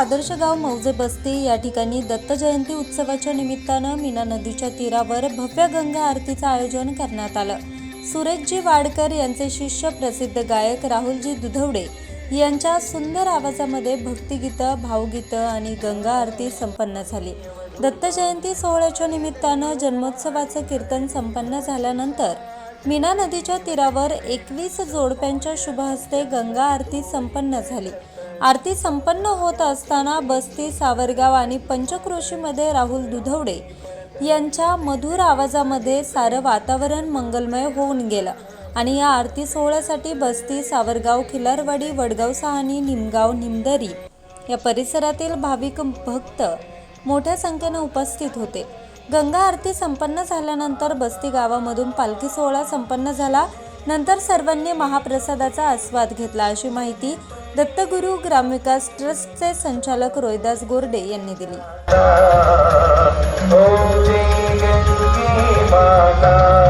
आदर्श गाव मौजे बस्ती या ठिकाणी दत्त जयंती उत्सवाच्या निमित्तानं मीना नदीच्या तीरावर भव्य गंगा आरतीचं आयोजन करण्यात आलं. सुरेशजी वाडकर यांचे शिष्य प्रसिद्ध गायक राहुलजी दुधवडे यांच्या सुंदर आवाजामध्ये भक्तिगीतं भावगीतं आणि गंगा आरती संपन्न झाली. दत्त जयंती सोहळ्याच्या निमित्तानं जन्मोत्सवाचं कीर्तन संपन्न झाल्यानंतर मीना नदीच्या तीरावर एकवीस जोडप्यांच्या शुभहस्ते गंगा आरती संपन्न झाली. आरती संपन्न होत असताना बस्ती सावरगाव आणि पंचक्रोशीमध्ये राहुल दुधवडे यांच्या मधुर आवाजामध्ये सारं वातावरण मंगलमय होऊन गेलं आणि या आरती सोहळ्यासाठी बस्ती सावरगाव खिलारवाडी वडगाव सहानी निमगाव निमदरी या परिसरातील भाविक भक्त मोठ्या संख्येनं उपस्थित होते. गंगा आरती संपन्न झाल्यानंतर बस्ती गावामधून पालखी सोहळा संपन्न झाला. नंतर सर्वांनी महाप्रसादाचा आस्वाद घेतला अशी माहिती दत्तगुरू ग्रामविकास ट्रस्टचे संचालक रोहिदास गोरडे यांनी दिली. माता।